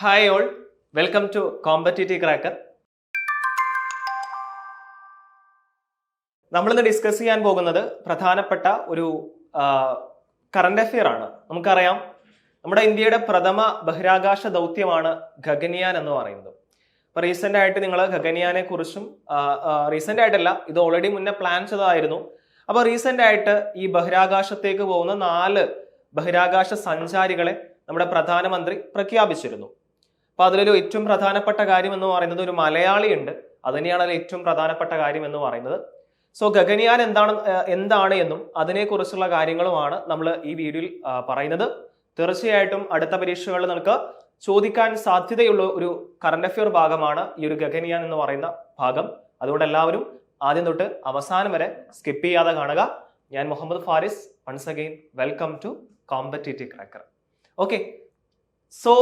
Hi all welcome to competitive cracker നമ്മളിന്ന് discuss ചെയ്യാൻ പോകുന്നത് പ്രധാനപ്പെട്ട ഒരു കറണ്ട് അഫെയർ ആണ്. നമുക്കറിയാം നമ്മുടെ ഇന്ത്യയുടെ പ്രഥമ ബഹിരാകാശ ദൗത്യമാണ് ഗഗൻയാൻ എന്ന് പറയുന്നത്. അപ്പൊ റീസെന്റ് ആയിട്ട് നിങ്ങൾ ഗഗൻയാനെ കുറിച്ചും റീസെന്റ് ആയിട്ടല്ല ഇത് ഓൾറെഡി മുന്നേ പ്ലാൻ ചെയ്തതായിരുന്നു. അപ്പൊ റീസെന്റ് ആയിട്ട് ഈ ബഹിരാകാശത്തേക്ക് പോകുന്ന നാല് ബഹിരാകാശ സഞ്ചാരികളെ നമ്മുടെ പ്രധാനമന്ത്രി പ്രഖ്യാപിച്ചിരുന്നു. അപ്പൊ അതിലൊരു ഏറ്റവും പ്രധാനപ്പെട്ട കാര്യം എന്ന് പറയുന്നത് ഒരു മലയാളിയുണ്ട്. ഉണ്ട് അത് അതിൽ ഏറ്റവും പ്രധാനപ്പെട്ട കാര്യം എന്ന് പറയുന്നത്. സോ ഗഗനിയാൻ എന്താണ് എന്താണ് എന്നും അതിനെക്കുറിച്ചുള്ള കാര്യങ്ങളുമാണ് നമ്മൾ ഈ വീഡിയോയിൽ പറയുന്നത്. തീർച്ചയായിട്ടും അടുത്ത പരീക്ഷകളിൽ നമുക്ക് ചോദിക്കാൻ സാധ്യതയുള്ള ഒരു കറണ്ട് അഫെയർ ഭാഗമാണ് ഈ ഒരു ഗഗനിയാൻ എന്ന് പറയുന്ന ഭാഗം. അതുകൊണ്ട് എല്ലാവരും ആദ്യം തൊട്ട് അവസാനം വരെ സ്കിപ്പ് ചെയ്യാതെ കാണുക. ഞാൻ Muhammad Faris. Once again welcome to competitive cracker okay so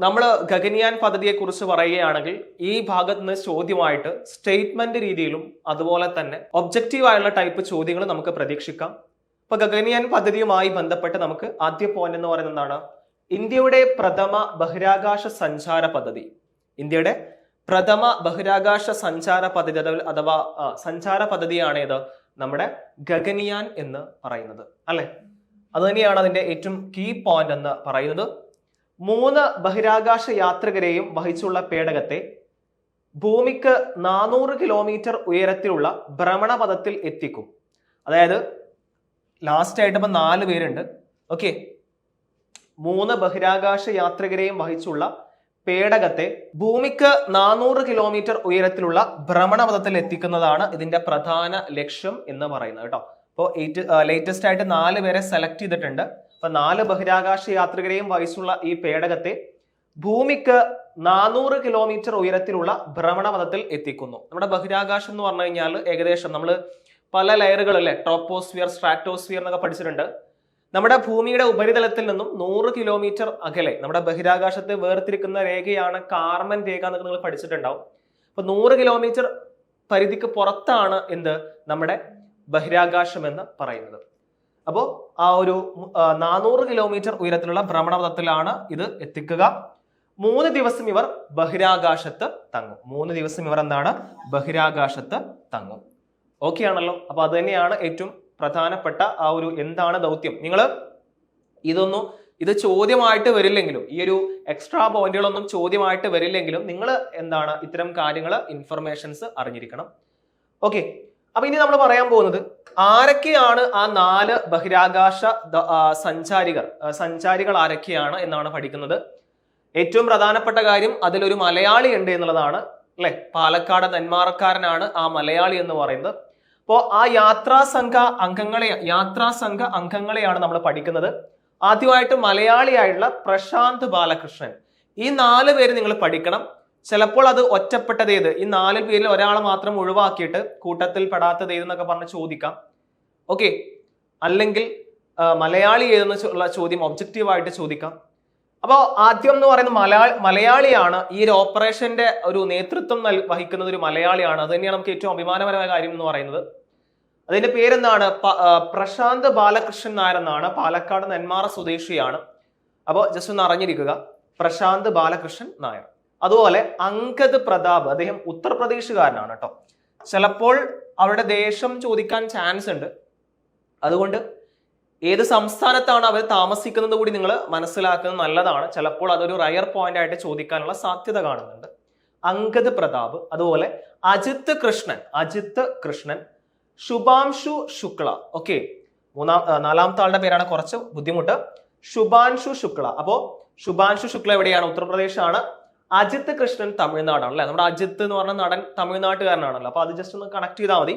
നമ്മൾ ഗഗനിയാൻ പദ്ധതിയെ കുറിച്ച് പറയുകയാണെങ്കിൽ ഈ ഭാഗത്ത് നിന്ന് ചോദ്യമായിട്ട് സ്റ്റേറ്റ്മെന്റ് രീതിയിലും അതുപോലെ തന്നെ ഒബ്ജക്റ്റീവ് ആയുള്ള ടൈപ്പ് ചോദ്യങ്ങൾ നമുക്ക് പ്രതീക്ഷിക്കാം. ഇപ്പൊ ഗഗനിയാൻ പദ്ധതിയുമായി ബന്ധപ്പെട്ട് നമുക്ക് ആദ്യ പോയിന്റ് എന്ന് പറയുന്നത് എന്താണ്? ഇന്ത്യയുടെ പ്രഥമ ബഹിരാകാശ സഞ്ചാര പദ്ധതി. ഇന്ത്യയുടെ പ്രഥമ ബഹിരാകാശ സഞ്ചാര പദ്ധതി അഥവാ സഞ്ചാര പദ്ധതിയാണ് ഇത് നമ്മുടെ ഗഗനിയാൻ എന്ന് പറയുന്നത്. അല്ലെ? അതുതന്നെയാണ് അതിന്റെ ഏറ്റവും കീ പോയിന്റ് എന്ന് പറയുന്നത്. മൂന്ന് ബഹിരാകാശ യാത്രികരെയും വഹിച്ചുള്ള പേടകത്തെ ഭൂമിക്ക് നാനൂറ് കിലോമീറ്റർ ഉയരത്തിലുള്ള ഭ്രമണപഥത്തിൽ എത്തിക്കും. അതായത് ലാസ്റ്റ് ആയിട്ട് ഇപ്പം നാല് പേരുണ്ട്. ഓക്കെ മൂന്ന് ബഹിരാകാശ യാത്രികരെയും വഹിച്ചുള്ള പേടകത്തെ ഭൂമിക്ക് നാനൂറ് കിലോമീറ്റർ ഉയരത്തിലുള്ള ഭ്രമണപഥത്തിൽ എത്തിക്കുന്നതാണ് ഇതിന്റെ പ്രധാന ലക്ഷ്യം എന്ന് പറയുന്നത് കേട്ടോ. അപ്പോൾ ലേറ്റസ്റ്റ് ആയിട്ട് നാല് പേരെ സെലക്ട് ചെയ്തിട്ടുണ്ട്. അപ്പൊ നാല് ബഹിരാകാശ യാത്രികരെയും വഹിച്ചുള്ള ഈ പേടകത്തെ ഭൂമിക്ക് നാനൂറ് കിലോമീറ്റർ ഉയരത്തിലുള്ള ഭ്രമണപഥത്തിൽ എത്തിക്കുന്നു. നമ്മുടെ ബഹിരാകാശം എന്ന് പറഞ്ഞു കഴിഞ്ഞാൽ ഏകദേശം നമ്മൾ പല ലെയറുകൾ അല്ലെ? ട്രോപ്പോസ്ഫിയർ സ്ട്രാറ്റോസ്ഫിയർ എന്നൊക്കെ പഠിച്ചിട്ടുണ്ട്. നമ്മുടെ ഭൂമിയുടെ ഉപരിതലത്തിൽ നിന്നും നൂറ് കിലോമീറ്റർ അകലെ നമ്മുടെ ബഹിരാകാശത്തെ വേർതിരിക്കുന്ന രേഖയാണ് കാർമൻ രേഖ എന്നൊക്കെ നിങ്ങൾ പഠിച്ചിട്ടുണ്ടാവും. അപ്പൊ നൂറ് കിലോമീറ്റർ പരിധിക്ക് പുറത്താണ് എന്ത്? നമ്മുടെ ബഹിരാകാശം എന്ന് പറയുന്നത്. അപ്പോൾ ആ ഒരു നാനൂറ് കിലോമീറ്റർ ഉയരത്തിലുള്ള ഭ്രമണപഥത്തിലാണ് ഇത് എത്തിക്കുക. മൂന്ന് ദിവസം ഇവർ ബഹിരാകാശത്ത് തങ്ങും. മൂന്ന് ദിവസം ഇവർ എന്താണ്? ബഹിരാകാശത്ത് തങ്ങും. ഓക്കെ ആണല്ലോ? അപ്പൊ അത് തന്നെയാണ് ഏറ്റവും പ്രധാനപ്പെട്ട ആ ഒരു എന്താണ് ദൗത്യം. നിങ്ങൾ ഇതൊന്നും ഇത് ചോദ്യമായിട്ട് വരില്ലെങ്കിലും ഈ ഒരു എക്സ്ട്രാ പോയിന്റുകളൊന്നും ചോദ്യമായിട്ട് വരില്ലെങ്കിലും നിങ്ങൾ എന്താണ് ഇത്തരം കാര്യങ്ങൾ ഇൻഫർമേഷൻസ് അറിഞ്ഞിരിക്കണം. ഓക്കെ അപ്പൊ ഇനി നമ്മൾ പറയാൻ പോകുന്നത് ആരൊക്കെയാണ് ആ നാല് ബഹിരാകാശ സഞ്ചാരികൾ? സഞ്ചാരികൾ ആരൊക്കെയാണ് എന്നാണ് പഠിക്കുന്നത്. ഏറ്റവും പ്രധാനപ്പെട്ട കാര്യം അതിലൊരു മലയാളി ഉണ്ട് എന്നുള്ളതാണ് അല്ലെ? പാലക്കാട് നെന്മാറക്കാരനാണ് ആ മലയാളി എന്ന് പറയുന്നത്. അപ്പോൾ ആ യാത്രാ സംഘ അംഗങ്ങളെ യാത്രാ സംഘ അംഗങ്ങളെയാണ് നമ്മൾ പഠിക്കുന്നത്. ആദ്യമായിട്ട് മലയാളിയായിട്ടുള്ള പ്രശാന്ത് ബാലകൃഷ്ണൻ. ഈ നാല് പേര് നിങ്ങൾ പഠിക്കണം. ചിലപ്പോൾ അത് ഒറ്റപ്പെട്ടത് ഏത്? ഈ നാല് പേരിൽ ഒരാളെ മാത്രം ഒഴിവാക്കിയിട്ട് കൂട്ടത്തിൽ പെടാത്തത് ഏതെന്നൊക്കെ പറഞ്ഞ് ചോദിക്കാം. ഓക്കെ. അല്ലെങ്കിൽ മലയാളി ഏതെന്ന് ഉള്ള ചോദ്യം ഒബ്ജക്റ്റീവായിട്ട് ചോദിക്കാം. അപ്പോൾ ആദ്യം എന്ന് പറയുന്നത് മലയാ മലയാളിയാണ് ഈ ഒരു ഓപ്പറേഷന്റെ ഒരു നേതൃത്വം വഹിക്കുന്നത് ഒരു മലയാളിയാണ്. അത് തന്നെയാണ് നമുക്ക് ഏറ്റവും അഭിമാനപരമായ കാര്യം എന്ന് പറയുന്നത്. അതിന്റെ പേരെന്താണ്? പ്രശാന്ത് ബാലകൃഷ്ണൻ നായർ എന്നാണ്. പാലക്കാട് നെന്മാറ സ്വദേശിയാണ്. അപ്പോൾ ജസ്റ്റ് ഒന്ന് അറിഞ്ഞിരിക്കുക. പ്രശാന്ത് ബാലകൃഷ്ണൻ നായർ. അതുപോലെ അങ്കദ് പ്രതാപ് അദ്ദേഹം ഉത്തർപ്രദേശുകാരനാണ് കേട്ടോ. ചിലപ്പോൾ അവരുടെ ദേശം ചോദിക്കാൻ ചാൻസ് ഉണ്ട്. അതുകൊണ്ട് ഏത് സംസ്ഥാനത്താണ് അവർ താമസിക്കുന്നത് കൂടി നിങ്ങൾ മനസ്സിലാക്കുന്നത് നല്ലതാണ്. ചിലപ്പോൾ അതൊരു റയർ പോയിന്റ് ആയിട്ട് ചോദിക്കാനുള്ള സാധ്യത കാണുന്നുണ്ട്. അങ്കദ് പ്രതാപ് അതുപോലെ അജിത് കൃഷ്ണൻ അജിത് കൃഷ്ണൻ ശുഭാംശു ശുക്ല. ഓക്കെ മൂന്നാം നാലാമത്തെ ആളുടെ പേരാണ് കുറച്ച് ബുദ്ധിമുട്ട്. ശുഭാൻഷു ശുക്ല. അപ്പോ ശുഭാൻഷു ശുക്ല എവിടെയാണ്? ഉത്തർപ്രദേശാണ്. അജിത്ത് കൃഷ്ണൻ തമിഴ്നാടാണ് അല്ലെ നമ്മുടെ അജിത്ത് എന്ന് പറഞ്ഞ നടൻ തമിഴ്നാട്ടുകാരനാണല്ലോ. അപ്പൊ അത് ജസ്റ്റ് ഒന്ന് കണക്ട് ചെയ്താൽ മതി.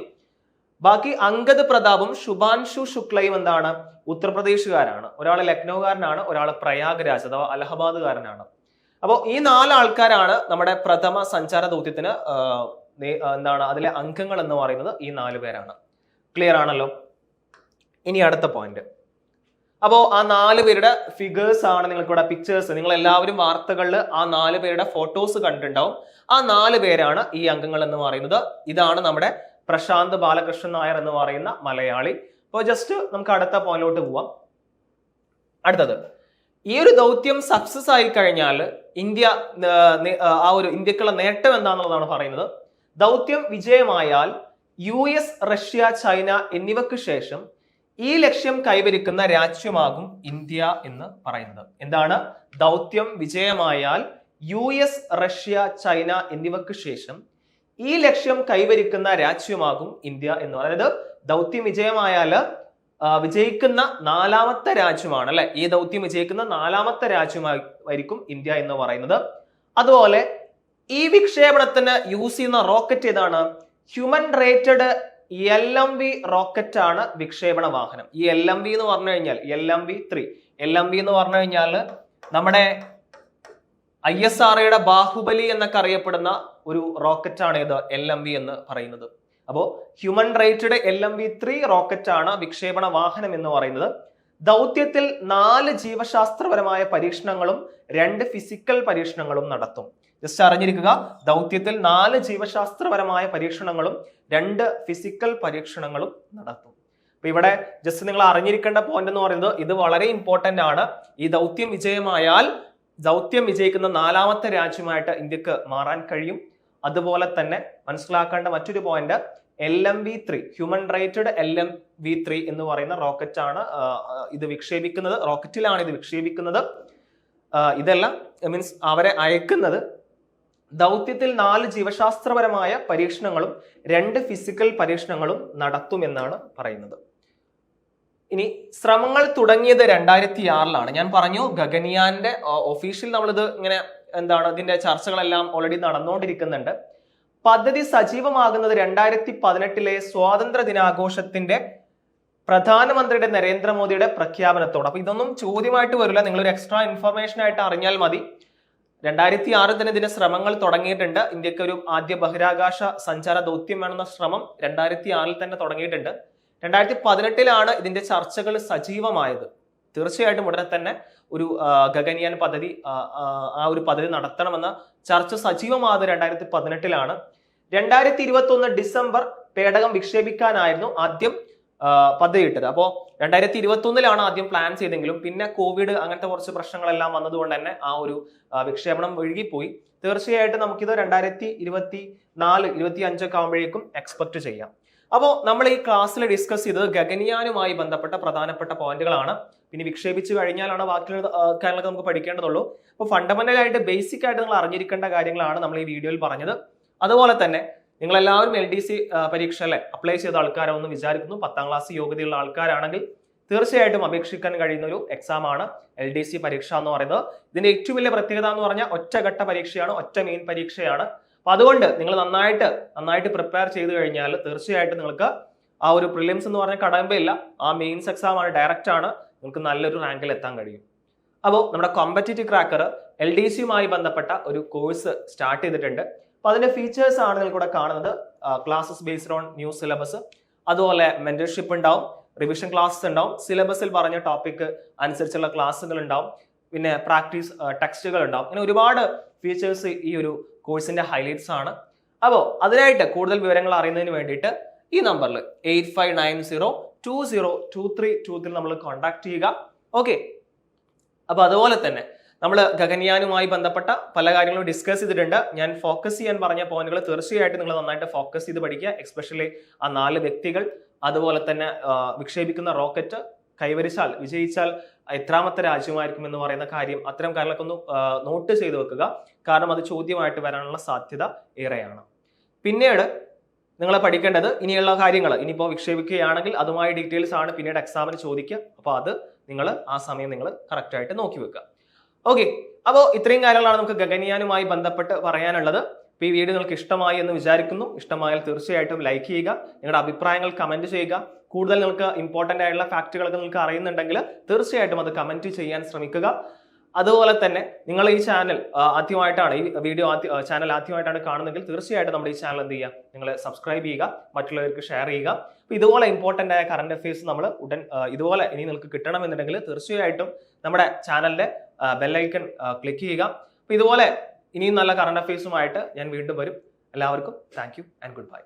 ബാക്കി അങ്കദ് പ്രതാപും ശുഭാൻഷു ശുക്ലയും എന്താണ്? ഉത്തർപ്രദേശുകാരാണ്. ഒരാൾ ലക്നൌകാരനാണ് ഒരാൾ പ്രയാഗ്രാജ് അഥവാ അലഹബാദുകാരനാണ്. അപ്പോൾ ഈ നാല് ആൾക്കാരാണ് നമ്മുടെ പ്രഥമ സഞ്ചാര ദൗത്യത്തിന് എന്താണ് അതിലെ അംഗങ്ങൾ എന്ന് പറയുന്നത് ഈ നാല് പേരാണ്. ക്ലിയർ ആണല്ലോ? ഇനി അടുത്ത പോയിന്റ് അപ്പോൾ ആ നാല് പേരുടെ ഫിഗേഴ്സ് ആണ് നിങ്ങൾക്ക് ഇവിടെ പിക്ചേഴ്സ് നിങ്ങൾ എല്ലാവരും വാർത്തകളിൽ ആ നാല് പേരുടെ ഫോട്ടോസ് കണ്ടിട്ടുണ്ടാവും. ആ നാല് പേരാണ് ഈ അംഗങ്ങൾ എന്ന് പറയുന്നത്. ഇതാണ് നമ്മുടെ പ്രശാന്ത് ബാലകൃഷ്ണൻ നായർ എന്ന് പറയുന്ന മലയാളി. അപ്പോൾ ജസ്റ്റ് നമുക്ക് അടുത്ത പോയിന്റിലോട്ട് പോവാം. അടുത്തത്. ഈ ഒരു ദൗത്യം സക്സസ് ആയി കഴിഞ്ഞാൽ ഇന്ത്യ ആ, ഒരു ഇന്ത്യക്കുള്ള നേട്ടം എന്താണെന്നുള്ളതാണ് പറയുന്നത്. ദൗത്യം വിജയമായാൽ യു എസ് റഷ്യ ചൈന എന്നിവയ്ക്ക് ശേഷം ഈ ലക്ഷ്യം കൈവരിക്കുന്ന രാജ്യമാകും ഇന്ത്യ എന്ന് പറയുന്നത്. എന്താണ്? ദൗത്യം വിജയമായാൽ യു എസ് റഷ്യ ചൈന എന്നിവയ്ക്ക് ശേഷം ഈ ലക്ഷ്യം കൈവരിക്കുന്ന രാജ്യമാകും ഇന്ത്യ എന്ന്. അതായത് ദൗത്യം വിജയമായാൽ വിജയിക്കുന്ന നാലാമത്തെ രാജ്യമാണ് അല്ലെ? ഈ ദൗത്യം വിജയിക്കുന്ന നാലാമത്തെ രാജ്യമായിരിക്കും ഇന്ത്യ എന്ന് പറയുന്നത്. അതുപോലെ ഈ വിക്ഷേപണത്തിന് യൂസ് ചെയ്യുന്ന റോക്കറ്റ് ഏതാണ്? Human rated L M V rocket ആണ് വിക്ഷേപണ വാഹനം. ഈ എൽ എം വി എന്ന് പറഞ്ഞു കഴിഞ്ഞാൽ L M V three L M V എന്ന് പറഞ്ഞു കഴിഞ്ഞാൽ നമ്മുടെ ഐ എസ് ആർ ഒയുടെ ബാഹുബലി എന്നൊക്കെ അറിയപ്പെടുന്ന ഒരു റോക്കറ്റ് ആണ് ഇത് എൽ എം വി എന്ന് പറയുന്നത്. അപ്പോൾ human rated L M V three rocket ആണ് വിക്ഷേപണ വാഹനം എന്ന് പറയുന്നത്. ദൗത്യത്തിൽ നാല് ജീവശാസ്ത്രപരമായ പരീക്ഷണങ്ങളും രണ്ട് ഫിസിക്കൽ പരീക്ഷണങ്ങളും നടത്തും. ജസ്റ്റ് അറിഞ്ഞിരിക്കുക ദൗത്യത്തിൽ നാല് ജീവശാസ്ത്രപരമായ പരീക്ഷണങ്ങളും രണ്ട് ഫിസിക്കൽ പരീക്ഷണങ്ങളും നടത്തും. അപ്പൊ ഇവിടെ ജസ്റ്റ് നിങ്ങൾ അറിഞ്ഞിരിക്കേണ്ട പോയിന്റ് എന്ന് പറയുന്നത് ഇത് വളരെ ഇമ്പോർട്ടന്റ് ആണ്. ഈ ദൗത്യം വിജയമായാൽ ദൗത്യം വിജയിക്കുന്ന നാലാമത്തെ രാജ്യമായിട്ട് ഇന്ത്യയ്ക്ക് മാറാൻ കഴിയും. അതുപോലെ തന്നെ മനസ്സിലാക്കേണ്ട മറ്റൊരു point L M V three human rated L M V three എന്ന് പറയുന്ന റോക്കറ്റ് ആണ് ഇത് വിക്ഷേപിക്കുന്നത് റോക്കറ്റിലാണ് ഇത് വിക്ഷേപിക്കുന്നത്. ഇതെല്ലാം മീൻസ് അവരെ അയക്കുന്നത് ദൗത്യത്തിൽ നാല് ജീവശാസ്ത്രപരമായ പരീക്ഷണങ്ങളും രണ്ട് ഫിസിക്കൽ പരീക്ഷണങ്ങളും നടത്തുമെന്നാണ് പറയുന്നത്. ഇനി ശ്രമങ്ങൾ തുടങ്ങിയത് രണ്ടായിരത്തി ആറിലാണ് ഞാൻ പറഞ്ഞു ഗഗനിയാന്റെ ഒഫീഷ്യൽ നമ്മളിത് ഇങ്ങനെ എന്താണ് ഇതിന്റെ ചർച്ചകളെല്ലാം ഓൾറെഡി നടന്നുകൊണ്ടിരിക്കുന്നുണ്ട്. പദ്ധതി സജീവമാകുന്നത് രണ്ടായിരത്തി പതിനെട്ടിലെ സ്വാതന്ത്ര്യ ദിനാഘോഷത്തിന്റെ പ്രധാനമന്ത്രിയുടെ നരേന്ദ്രമോദിയുടെ പ്രഖ്യാപനത്തോട്. അപ്പൊ ഇതൊന്നും ചോദ്യമായിട്ട് വരില്ല. നിങ്ങൾ ഒരു എക്സ്ട്രാ ഇൻഫർമേഷൻ ആയിട്ട് അറിഞ്ഞാൽ മതി. രണ്ടായിരത്തി ആറ് തന്നെ ഇതിന്റെ ശ്രമങ്ങൾ തുടങ്ങിയിട്ടുണ്ട്. ഇന്ത്യയ്ക്ക് ഒരു ആദ്യ ബഹിരാകാശ സഞ്ചാര ദൗത്യം വേണമെന്ന ശ്രമം രണ്ടായിരത്തി ആറിൽ തന്നെ തുടങ്ങിയിട്ടുണ്ട്. രണ്ടായിരത്തി പതിനെട്ടിലാണ് ഇതിന്റെ ചർച്ചകൾ സജീവമായത്. തീർച്ചയായിട്ടും ഉടനെ തന്നെ ഒരു ഗഗൻയാൻ പദ്ധതി ആ, ഒരു പദ്ധതി നടത്തണമെന്ന ചർച്ച സജീവമായത് രണ്ടായിരത്തി പതിനെട്ടിലാണ് രണ്ടായിരത്തി ഇരുപത്തി ഒന്ന് ഡിസംബർ പേടകം വിക്ഷേപിക്കാനായിരുന്നു ആദ്യം പദ്ധതിയിട്ടത്. അപ്പോൾ രണ്ടായിരത്തി ഇരുപത്തി ഒന്നിലാണ് ആദ്യം പ്ലാൻ ചെയ്തെങ്കിലും പിന്നെ കോവിഡ് അങ്ങനത്തെ കുറച്ച് പ്രശ്നങ്ങളെല്ലാം വന്നതുകൊണ്ട് തന്നെ ആ ഒരു വിക്ഷേപണം ഒഴുകിപ്പോയി. തീർച്ചയായിട്ടും നമുക്കിത് രണ്ടായിരത്തി ഇരുപത്തി നാല് ഇരുപത്തി അഞ്ചൊക്കെ ആകുമ്പോഴേക്കും എക്സ്പെക്ട് ചെയ്യാം. അപ്പോൾ നമ്മൾ ഈ ക്ലാസ്സിൽ ഡിസ്കസ് ചെയ്തത് ഗഗനിയാനുമായി ബന്ധപ്പെട്ട പ്രധാനപ്പെട്ട പോയിന്റുകളാണ് പിന്നെ വിക്ഷേപിച്ചു കഴിഞ്ഞാലാണ് ബാക്കിയുള്ള കാര്യങ്ങളൊക്കെ നമുക്ക് പഠിക്കേണ്ടതുള്ളൂ. അപ്പോൾ ഫണ്ടമെന്റൽ ആയിട്ട് ബേസിക് ആയിട്ട് നിങ്ങൾ അറിഞ്ഞിരിക്കേണ്ട കാര്യങ്ങളാണ് നമ്മൾ ഈ വീഡിയോയിൽ പറഞ്ഞത്. അതുപോലെ തന്നെ നിങ്ങൾ എല്ലാവരും എൽ ഡി സി പരീക്ഷ അല്ലെ? അപ്ലൈ ചെയ്ത ആൾക്കാരാണെന്ന് വിചാരിക്കുന്നു. പത്താം ക്ലാസ് യോഗ്യതയുള്ള ആൾക്കാരാണെങ്കിൽ തീർച്ചയായിട്ടും അപേക്ഷിക്കാൻ കഴിയുന്ന ഒരു എക്സാം ആണ് എൽ ഡി സി പരീക്ഷ എന്ന് പറയുന്നത്. ഇതിന്റെ ഏറ്റവും വലിയ പ്രത്യേകത എന്ന് പറഞ്ഞാൽ ഒറ്റഘട്ട പരീക്ഷയാണ് ഒറ്റ മെയിൻ പരീക്ഷയാണ്. അപ്പൊ അതുകൊണ്ട് നിങ്ങൾ നന്നായിട്ട് നന്നായിട്ട് പ്രിപ്പയർ ചെയ്ത് കഴിഞ്ഞാൽ തീർച്ചയായിട്ടും നിങ്ങൾക്ക് ആ ഒരു പ്രിലിംസ് എന്ന് പറഞ്ഞ കടമ്പയില്ല. ആ മെയിൻസ് എക്സാം ആണ് ഡയറക്റ്റ് ആണ്. നിങ്ങൾക്ക് നല്ലൊരു റാങ്കിൽ എത്താൻ കഴിയും. അപ്പോൾ നമ്മുടെ കോമ്പറ്റേറ്റീവ് ക്രാക്കർ എൽ ഡി സിയുമായി ബന്ധപ്പെട്ട ഒരു കോഴ്സ് സ്റ്റാർട്ട് ചെയ്തിട്ടുണ്ട്. അപ്പൊ അതിന്റെ ഫീച്ചേഴ്സ് ആണ് നിങ്ങൾ കൂടെ കാണുന്നത് classes based on new syllabus അതുപോലെ മെന്റർഷിപ്പ് ഉണ്ടാവും റിവിഷൻ ക്ലാസ്സസ് ഉണ്ടാവും. സിലബസിൽ പറഞ്ഞ ടോപ്പിക് അനുസരിച്ചുള്ള ക്ലാസ്സുകൾ ഉണ്ടാവും. പിന്നെ പ്രാക്ടീസ് ടെക്സ്റ്റുകൾ ഉണ്ടാവും. അങ്ങനെ ഒരുപാട് ഫീച്ചേഴ്സ് ഈ ഒരു കോഴ്സിന്റെ ഹൈലൈറ്റ്സ് ആണ്. അപ്പോൾ അതിനായിട്ട് കൂടുതൽ വിവരങ്ങൾ അറിയുന്നതിന് വേണ്ടിയിട്ട് ഈ നമ്പറിൽ eight five nine zero two zero two three two three നമ്മൾ കോൺടാക്ട് ചെയ്യുക. ഓക്കെ അപ്പൊ അതുപോലെ തന്നെ നമ്മൾ ഗഗൻയാനുമായി ബന്ധപ്പെട്ട പല കാര്യങ്ങളും ഡിസ്കസ് ചെയ്തിട്ടുണ്ട്. ഞാൻ ഫോക്കസ് ചെയ്യാൻ പറഞ്ഞ പോയിന്റുകൾ തീർച്ചയായിട്ടും നിങ്ങൾ നന്നായിട്ട് ഫോക്കസ് ചെയ്ത് പഠിക്കുക. എക്സ്പെഷ്യലി ആ നാല് വ്യക്തികൾ അതുപോലെ തന്നെ വിക്ഷേപിക്കുന്ന റോക്കറ്റ് കൈവരിച്ചാൽ വിജയിച്ചാൽ എത്രാമത്തെ രാജ്യമായിരിക്കും എന്ന് പറയുന്ന കാര്യം അത്തരം കാര്യങ്ങളൊക്കെ ഒന്ന് നോട്ട് ചെയ്തു വെക്കുക. കാരണം അത് ചോദ്യമായിട്ട് വരാനുള്ള സാധ്യത ഏറെയാണ്. പിന്നീട് നിങ്ങൾ പഠിക്കേണ്ടത് ഇനിയുള്ള കാര്യങ്ങൾ ഇനിയിപ്പോൾ വിക്ഷേപിക്കുകയാണെങ്കിൽ അതുമായി ഡീറ്റെയിൽസ് ആണ് പിന്നീട് എക്സാമിന് ചോദിക്കുക. അപ്പോൾ അത് നിങ്ങൾ ആ സമയം നിങ്ങൾ കറക്റ്റായിട്ട് നോക്കി വെക്കുക. ഓക്കെ അപ്പോൾ ഇത്രയും കാര്യങ്ങളാണ് നമുക്ക് ഗഗനിയാനുമായി ബന്ധപ്പെട്ട് പറയാനുള്ളത്. അപ്പോൾ ഈ വീഡിയോ നിങ്ങൾക്ക് ഇഷ്ടമായി എന്ന് വിചാരിക്കുന്നു. ഇഷ്ടമായാൽ തീർച്ചയായിട്ടും ലൈക്ക് ചെയ്യുക. നിങ്ങളുടെ അഭിപ്രായങ്ങൾ കമന്റ് ചെയ്യുക. കൂടുതൽ നിങ്ങൾക്ക് ഇമ്പോർട്ടന്റ് ആയിട്ടുള്ള ഫാക്റ്റുകളൊക്കെ നിങ്ങൾക്ക് അറിയുന്നുണ്ടെങ്കിൽ തീർച്ചയായിട്ടും അത് കമന്റ് ചെയ്യാൻ ശ്രമിക്കുക. അതുപോലെ തന്നെ നിങ്ങൾ ഈ ചാനൽ ആദ്യമായിട്ടാണ് ഈ വീഡിയോ ചാനൽ ആദ്യമായിട്ടാണ് കാണുന്നതെങ്കിൽ തീർച്ചയായിട്ടും നമ്മുടെ ഈ ചാനൽ എന്ത് ചെയ്യുക? നിങ്ങൾ സബ്സ്ക്രൈബ് ചെയ്യുക മറ്റുള്ളവർക്ക് ഷെയർ ചെയ്യുക. അപ്പോൾ ഇതുപോലെ ഇമ്പോർട്ടന്റ് ആയ കറണ്ട് അഫയേഴ്സ് നമ്മൾ ഉടൻ ഇതുപോലെ ഇനി നിങ്ങൾക്ക് കിട്ടണമെന്നുണ്ടെങ്കിൽ തീർച്ചയായിട്ടും നമ്മുടെ ചാനലിന്റെ ബെല്ലൈക്കൺ ക്ലിക്ക് ചെയ്യുക. അപ്പോൾ ഇതുപോലെ ഇനിയും നല്ല കറണ്ട് അഫയേഴ്സുമായിട്ട് ഞാൻ വീണ്ടും വരും. എല്ലാവർക്കും thank you and good bye